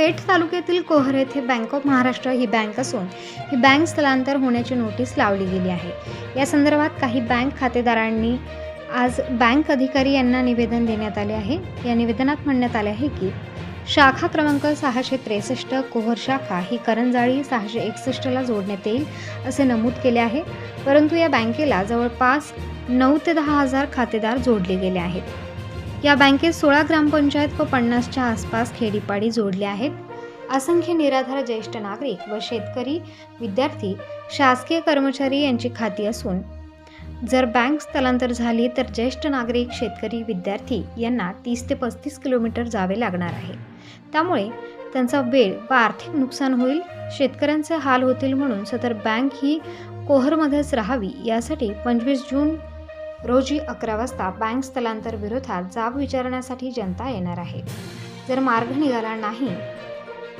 पेठ तालुक्यातील कोहर येथे बँक ऑफ महाराष्ट्र ही बँक असून ही बँक स्थलांतर होण्याची नोटीस लावली गेली आहे. या संदर्भात काही बँक खातेदारांनी आज बँक अधिकारी यांना निवेदन देण्यात आले आहे. या निवेदनात म्हणण्यात आले आहे की शाखा क्रमांक सहाशे त्रेसष्ट कोहर शाखा ही करंजाळी सहाशे एकसष्टला जोडण्यात येईल असे नमूद केले आहे. परंतु या बँकेला जवळपास नऊ ते दहा हजार खातेदार जोडले गेले आहेत. या बँकेत सोळा ग्रामपंचायत व पन्नासच्या आसपास खेडीपाडी जोडले आहेत. असंख्य निराधार ज्येष्ठ नागरिक व शेतकरी विद्यार्थी शासकीय कर्मचारी यांची खाती असून जर बँक स्थलांतर झाली तर ज्येष्ठ नागरिक शेतकरी विद्यार्थी यांना तीस ते पस्तीस किलोमीटर जावे लागणार आहे. त्यामुळे त्यांचा वेळ व आर्थिक नुकसान होईल शेतकऱ्यांचे हाल होतील म्हणून सदर बँक ही कोहरमध्येच राहावी यासाठी पंचवीस जून रोजी अकरा वाजता बँक स्थलांतर विरोधात जाब विचारण्यासाठी जनता येणार आहे. जर मार्ग निघाला नाही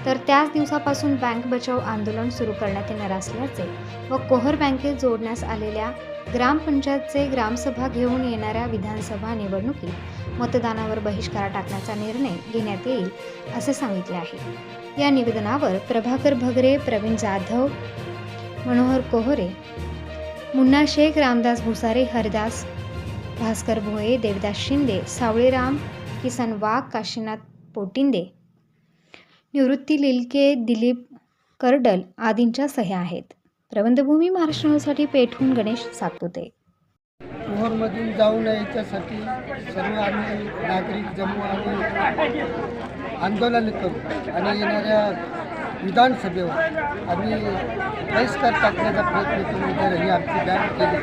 तर त्याच दिवसापासून बँक बचाव आंदोलन सुरू करण्यात येणार असल्याचे व कोहर बँकेत जोडण्यास आलेल्या ग्रामपंचायतचे ग्रामसभा घेऊन येणाऱ्या विधानसभा निवडणुकीत मतदानावर बहिष्कार टाकण्याचा निर्णय घेण्यात येईल असे सांगितले आहे. या निवेदनावर प्रभाकर भगरे प्रवीण जाधव मनोहर कोहरे मुन्ना शेख रामदास भुसारे हरदास भास्कर भोये देवदास शिंदे सावळेराम किसन वाघ काशीनाथ पोटिंदे. निवृत्ती लिलके दिलीप कर्डल आदींच्या सह्या आहेत. प्रबंधभूमी महाराष्ट्रासाठी पेठून गणेश सातपुते. मोहरमधून जाऊ नये याच्यासाठी सर्व आम्ही नागरिक जम्मू आणि आंदोलन करू आणि येणाऱ्या विधानसभेवर आम्ही बहिष्कार टाकण्याचा प्रयत्न करून तर ही आमची बँक केली.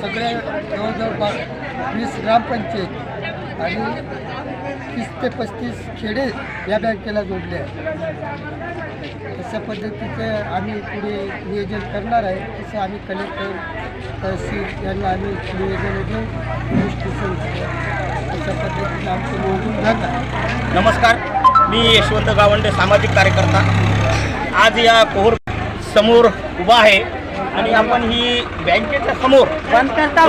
सगळ्या जवळजवळपास वीस ग्रामपंचायत आणि तीस ते पस्तीस खेडे या बँकेला जोडले आहेत. अशा पद्धतीचं आम्ही पुढे नियोजन करणार आहे तसं आम्ही कलेक्टर तहसील यांना आम्ही नियोजन देऊ. पोलीस स्टेशन अशा पद्धतीने आमचं नियोजन झालं. नमस्कार. मी यशवंत गावंडे सामाजिक कार्यकर्ता. आज या कोहर समोर उभा आहे आणि आपण ही बँकेच्या समोर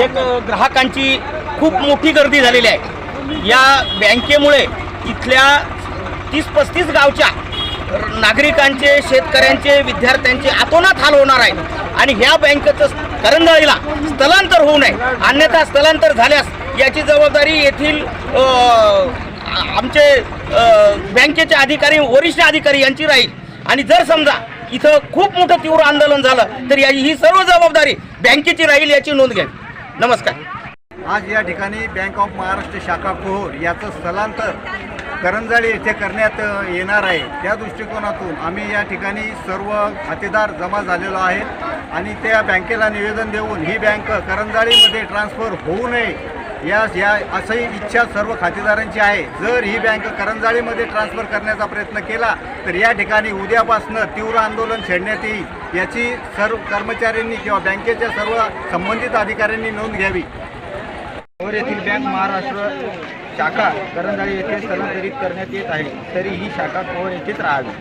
एक ग्राहकांची खूप मोठी गर्दी झालेली आहे. या बँकेमुळे इथल्या तीस पस्तीस गावच्या नागरिकांचे शेतकऱ्यांचे विद्यार्थ्यांचे आतोनात हाल होणार आहे आणि ह्या बँकेचं करंजाळीला स्थलांतर होऊ नये. अन्यथा स्थलांतर झाल्यास याची जबाबदारी येथील आमचे बँकेचे अधिकारी वरिष्ठ अधिकारी यांची राहील. आणि जर समजा इथं खूप मोठं तीव्र आंदोलन झालं तर याची ही सर्व जबाबदारी बँकेची राहील याची नोंद घ्यावी नमस्कार. आज या ठिकाणी बँक ऑफ महाराष्ट्र शाखा कोहोर याचं स्थलांतर करंजाळी येथे करण्यात येणार आहे. त्या दृष्टिकोनातून आम्ही या ठिकाणी सर्व खातेदार जमा झालेलो आहेत. आणि त्या बँकेला निवेदन देऊन ही बँक करंजाळीमध्ये ट्रान्सफर होऊ नये या या असंही इच्छा सर्व खातेदारांची आहे. जर ही बँक करंजाळीमध्ये ट्रान्सफर करण्याचा प्रयत्न केला तर या ठिकाणी उद्यापासनं तीव्र आंदोलन छेडण्यात येईल. याची सर्व कर्मचाऱ्यांनी किंवा बँकेच्या सर्व संबंधित अधिकाऱ्यांनी नोंद घ्यावी. येथील बँक महाराष्ट्र शाखा करंजाळी येथे स्थलांतरित करण्यात येत आहे. तरी ही शाखा कोर येथेच राहावी.